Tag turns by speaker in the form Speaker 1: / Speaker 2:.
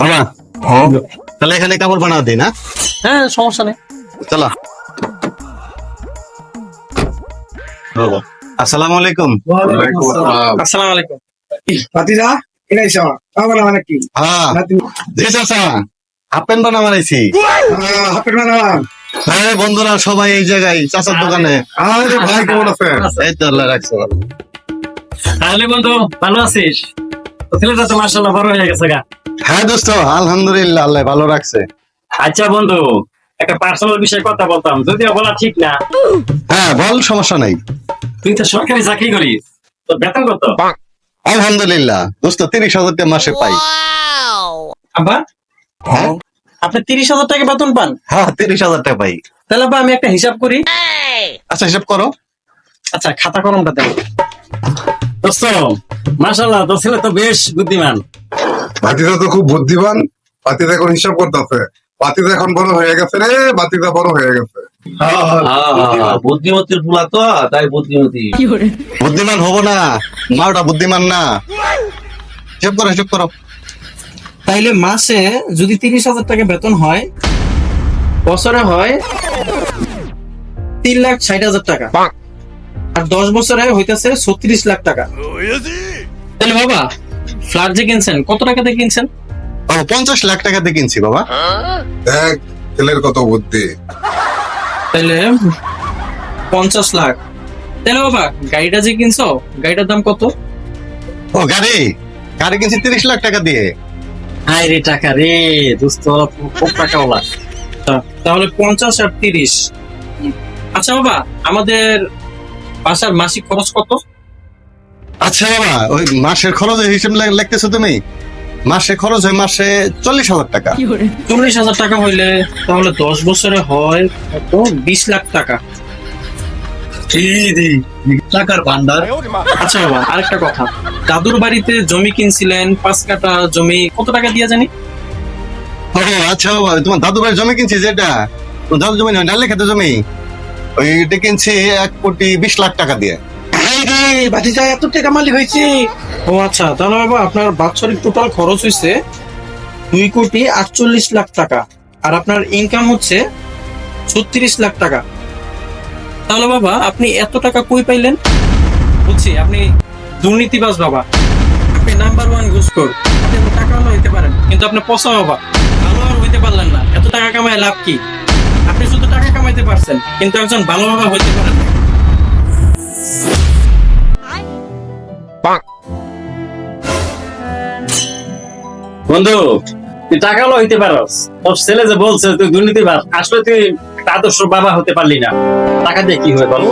Speaker 1: বাবা। তাহলে এখানে কাপড় বানাও দিই না
Speaker 2: হ্যাঁ সমস্যা নেই।
Speaker 1: চলো। আসসালামু আলাইকুম।
Speaker 2: আসসালামু। আলাইকুম।
Speaker 3: ভাতিজা এটাই সব আমার মানে কি?
Speaker 1: হ্যাঁ। হাফ প্যান্ট বানা বানাইছি
Speaker 3: বানালাম।
Speaker 1: হ্যাঁ বন্ধুরা সবাই এই জায়গায় চাচার দোকানে।
Speaker 3: আরে ভাই কেমন আছেন?
Speaker 1: এই তো আল্লাহ রাখছো
Speaker 2: তাহলে বন্ধু ভালো আছিস? ছেলেটা তো মার্শাল্লাহ বড় হয়ে গেছে গা।
Speaker 1: হ্যাঁ দোস্ত আলহামদুলিল্লাহ আল্লাহ ভালো রাখছে।
Speaker 2: আচ্ছা বন্ধু একটা পার্সোনাল বিষয়ে কথা বলতাম যদিও বলা ঠিক না।
Speaker 1: হ্যাঁ বল সমস্যা নাই।
Speaker 2: তুই তো সরকারি চাকরি করিস তো বেতন কত?
Speaker 1: আলহামদুলিল্লাহ দোস্ত তিরিশ হাজার টাকা মাসে পাই।
Speaker 2: আবার
Speaker 1: হ্যাঁ?
Speaker 2: আপনি তিরিশ হাজার টাকা বেতন পান?
Speaker 1: হ্যাঁ তিরিশ হাজার টাকা পাই।
Speaker 2: তাহলে আবার আমি একটা হিসাব করি।
Speaker 1: আচ্ছা হিসাব করো।
Speaker 2: আচ্ছা খাতা কলমটা দেন। দোস্ত মার্শাল্লাহ তোর ছেলে তো বেশ বুদ্ধিমান।
Speaker 4: বাতিদা তো খুব বুদ্ধিমান বাতিদা এখন হিসাব করতেছে। বাতিদা এখন বড় হয়ে গেছে রে বাতিদা বড় হয়ে গেছে।
Speaker 5: বুদ্ধিমতির পোলা তো তাই বুদ্ধিমতি।
Speaker 1: বুদ্ধিমান হব না মা ওটা বুদ্ধিমান না। করো করো।
Speaker 6: তাইলে মাসে যদি তিরিশ হাজার টাকা বেতন হয় বছরে হয় তিন লাখ ষাট হাজার টাকা। আর দশ বছরে হইতেছে ছত্রিশ লাখ টাকা। তাহলে বাবা ফ্ল্যাট যে কিনছেন কত টাকাতে কিনছেন?
Speaker 1: বাবা পঞ্চাশ লাখ টাকা দিয়ে কিনছি বাবা।
Speaker 4: দেখ ছেলের কত বুদ্ধি।
Speaker 6: তাইলে পঞ্চাশ লাখ। তাহলে বাবা গাড়িটা যে কিনছো গাড়িটার দাম কত?
Speaker 1: ও গাড়ি। গাড়ি কিনছি তিরিশ লাখ টাকা দিয়ে।
Speaker 2: হাই রে টাকা রে দোস্ত খুব টাকা ওলা
Speaker 6: তাহলে পঞ্চাশ আর তিরিশ। আচ্ছা বাবা আমাদের বাসার মাসিক খরচ কত?
Speaker 1: আচ্ছা বাবা ওই মাসের খরচ হিসেব লিখতেছো তুমি? মাসে খরচ হয় মাসে চল্লিশ হাজার টাকা।
Speaker 6: চল্লিশ হাজার টাকা হইলে তাহলে দশ বছরে হয় কত? বিশ লাখ টাকা।
Speaker 5: টাকার ভান্ডার।
Speaker 6: আচ্ছা বাবা আরেকটা কথা। দাদুর বাড়িতে জমি কিনছিলেন পাঁচ কাটা জমি কত টাকা দিয়ে জানি?
Speaker 1: আচ্ছা বাবা তোমার দাদু ভাই জমি কিনছি যেটা? তোমার দাদু জমি নয় ডালে খেতে জমি। ওইটা কিনছি এক কোটি বিশ লাখ টাকা দিয়ে।
Speaker 3: ভাতিজা এত টাকা মালিক হয়েছে।
Speaker 6: ও আচ্ছা তাহলে বাবা, আপনার বাৎসরিক টোটাল খরচ হয়েছে দুই কোটি আটচল্লিশ লাখ টাকা। আর আপনার ইনকাম হচ্ছে ছত্রিশ লাখ টাকা। তাহলে বাবা, আপনি এত টাকা কই পাইলেন? বুঝছি আপনি দুর্নীতিবাজ বাবা। আপনি নাম্বার ওয়ান ঘুষখোর আপনি টাকা হইতে পারেন, কিন্তু আপনি পচা বাবা। ভালো আর হইতে পারলেন না। এত টাকা কামায় লাভ কি? আপনি শুধু টাকা কামাইতে পারছেন, কিন্তু একজন ভালো বাবা হইতে পারেন না।
Speaker 2: বন্ধু, তুই টাকা লো হইতে পারস। তোর ছেলে যে বলছে, তুই দুর্নীতিবাদ আসলে তুই আদর্শ বাবা হতে পারলি না। টাকা দিয়ে কি হবে বল?